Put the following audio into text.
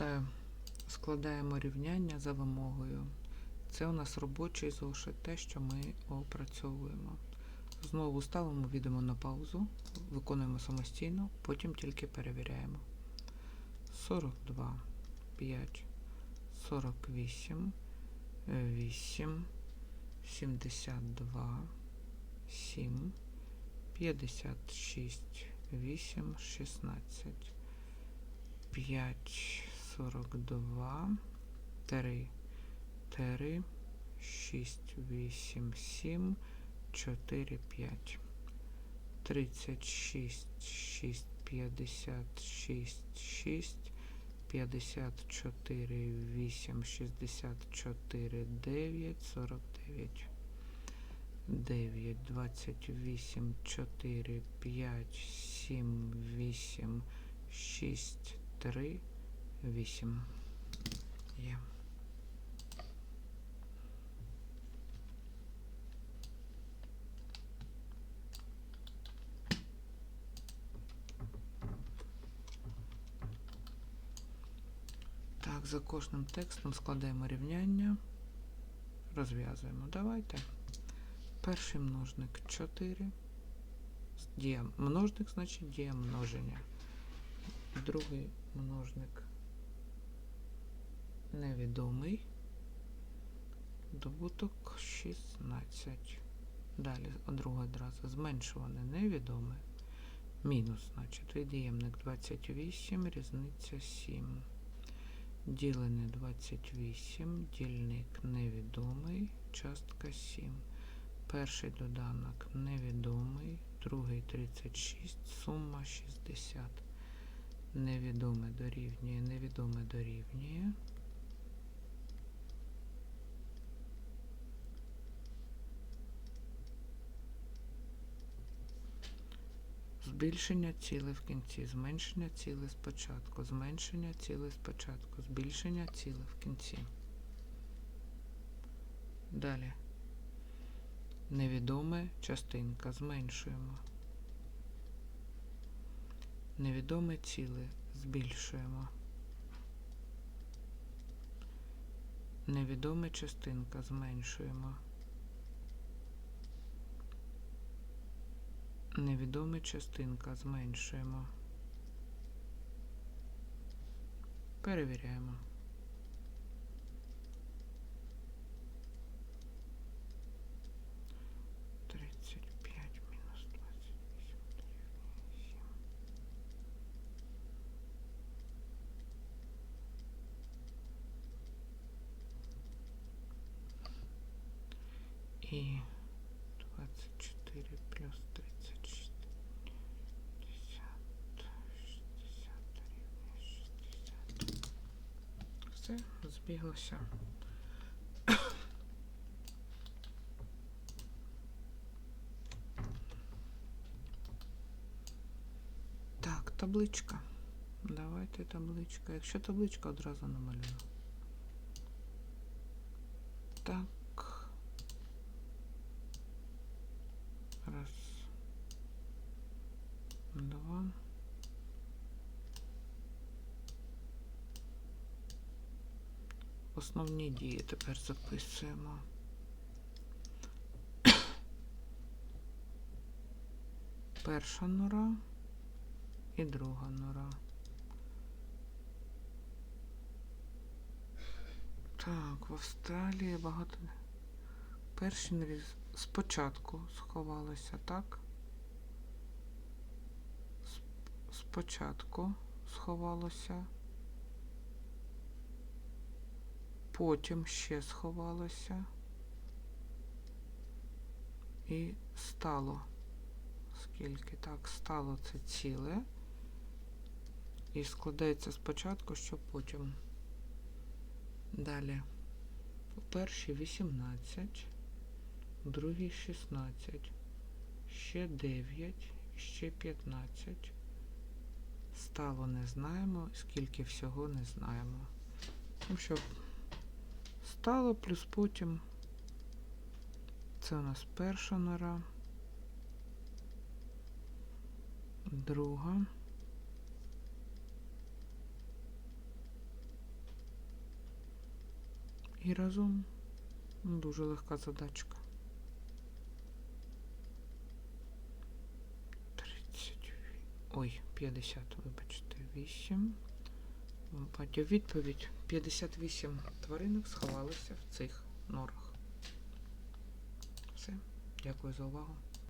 Нагадаю, складаємо рівняння за вимогою. Це у нас робочий зошит, те, що ми опрацьовуємо. Знову ставимо відео на паузу, виконуємо самостійно, потім тільки перевіряємо. 42, 5, 48, 8, 72, 7, 56, 8, 16, 5, 42, 3, 3, 6, 8, 7, 4, 5, 36, 6, 56, 6, 54, 8, 64, 9, 49. 9, 28, 4, 5, 7, 8, 6, 3, 8. Є. Так, за кожним текстом складаємо рівняння, розв'язуємо. Давайте. Перший множник 4. Дія множник, значить дія множення. Другий множник невідомий. Добуток 16. Далі друга одразу зменшуване невідоме. Мінус, значить, від'ємник 28, різниця 7. Ділене 28, дільник невідомий, частка 7. Перший доданок невідомий, другий 36, сума 60. Невідоме дорівнює, невідоме дорівнює. Збільшення ціле в кінці, зменшення ціле спочатку, зменшення ціле спочатку, збільшення ціле в кінці. Далі. Невідоме частинка зменшуємо. Невідоме ціле збільшуємо. Невідоме частинка зменшуємо. Невідоме частинка зменшуємо. Перевіряємо. І Все, збіглося. Так, табличка. Давайте табличка. Якщо табличка одразу намалюю. Так. Раз. Два. Основні дії тепер записуємо. Перша нора і друга нора. Так, в Австралії багато. Перші норі спочатку сховалися, так? Спочатку сховалося. Потім ще сховалося. І стало. Скільки так, стало це ціле. І складається спочатку, що потім. Далі. У першій 18, у другій 16, ще 9, ще 15. Стало не знаємо, скільки всього не знаємо. Ну що, стало плюс потім. Це у нас перша нора. Друга. і разом. Ну, Дуже легка задачка. 30. Ой, 50, вибачте, 8. Батя відповідь. 58 тваринок сховалися в цих норах. Все. Дякую за увагу.